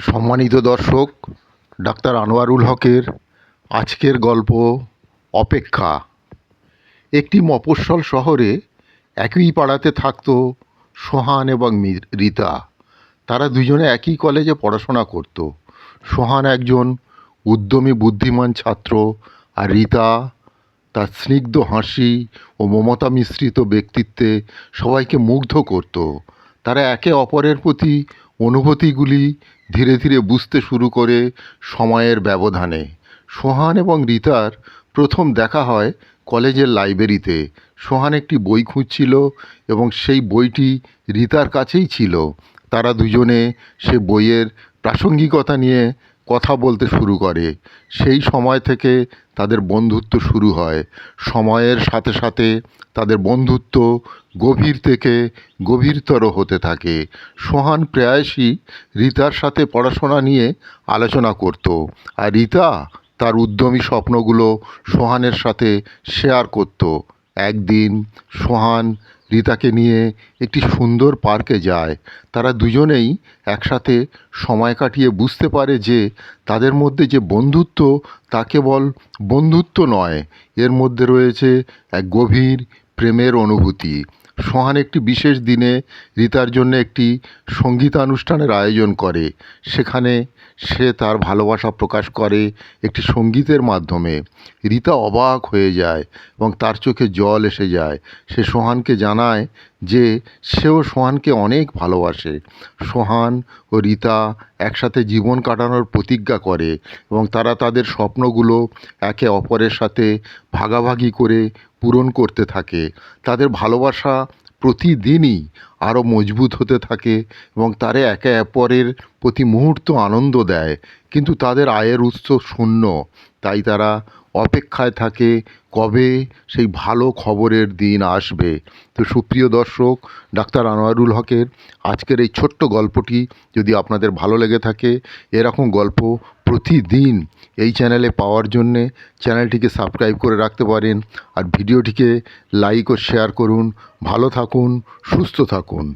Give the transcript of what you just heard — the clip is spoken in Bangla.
সম্মানিত দর্শক, ডাক্তার আনোয়ারুল হকের আজকের গল্প অপেক্ষা। একটি মফস্বল শহরে একই পাড়াতে থাকত সোহান এবং রীতা। তারা দুজনে একই কলেজে পড়াশোনা করত। সোহান একজন উদ্যমী বুদ্ধিমান ছাত্র আর রীতা তার স্নিগ্ধ হাসি ও মমতা মিশ্রিত ব্যক্তিত্বে সবাইকে মুগ্ধ করত। তারা একে অপরের প্রতি অনুভূতিগুলি ধীরে ধীরে বুঝতে শুরু করে সময়ের ব্যবধানে। সোহান এবং রিতার প্রথম দেখা হয় কলেজের লাইব্রেরিতে। সোহান একটি বই খুঁজছিল এবং সেই বইটি রিতার কাছেই ছিল। তারা দুজনে সে বইয়ের প্রাসঙ্গিকতা নিয়ে কথা বলতে শুরু করে। সেই সময় থেকে তাদের বন্ধুত্ব শুরু হয়। সময়ের সাথে সাথে তাদের বন্ধুত্ব গভীর থেকে গভীরতর হতে থাকে। সোহান প্রায়শই রীতার সাথে পড়াশোনা নিয়ে আলোচনা করত। আর রীতা তার উদ্যমী স্বপ্নগুলো সোহানের সাথে শেয়ার করত। একদিন সোহান রিতাকে নিয়ে একটি সুন্দর পার্কে যায়। তারা দুজনেই একসাথে সময় কাটিয়ে বুঝতে পারে যে তাদের মধ্যে যে বন্ধুত্ব, তা কেবল বন্ধুত্ব নয়, এর মধ্যে রয়েছে এক গভীর প্রেমের অনুভূতি। সোহান একটি বিশেষ দিনে রীতার জন্য একটি সঙ্গীতানুষ্ঠানের আয়োজন করে। সেখানে সে তার ভালোবাসা প্রকাশ করে একটি সঙ্গীতের মাধ্যমে। রীতা অবাক হয়ে যায় এবং তার চোখে জল এসে যায়। সে সোহানকে জানায় যে সেও সোহানকে অনেক ভালোবাসে। সোহান ও রীতা একসাথে জীবন কাটানোর প্রতিজ্ঞা করে এবং তারা তাদের স্বপ্নগুলো একে অপরের সাথে ভাগাভাগি করে পূরণ করতে থাকে। তাদের ভালোবাসা প্রতিদিনই আরও মজবুত হতে থাকে এবং তারা একে অপরের প্রতি মুহূর্ত আনন্দ দেয়, কিন্তু তাদের আয়ের উৎস শূন্য। তাই তারা অপেক্ষায় থাকে কবে সেই ভালো খবরের দিন আসবে। তো সুপ্রিয় দর্শক, ডাক্তার আনোয়ারুল হকের আজকের এই ছোট্ট গল্পটি যদি আপনাদের ভালো লেগে থাকে, এরকম গল্প প্রতিদিন এই চ্যানেলে পাওয়ার জন্যে চ্যানেলটিকে সাবস্ক্রাইব করে রাখতে পারেন আর ভিডিওটিকে লাইক ও শেয়ার করুন। ভালো থাকুন, সুস্থ থাকুন।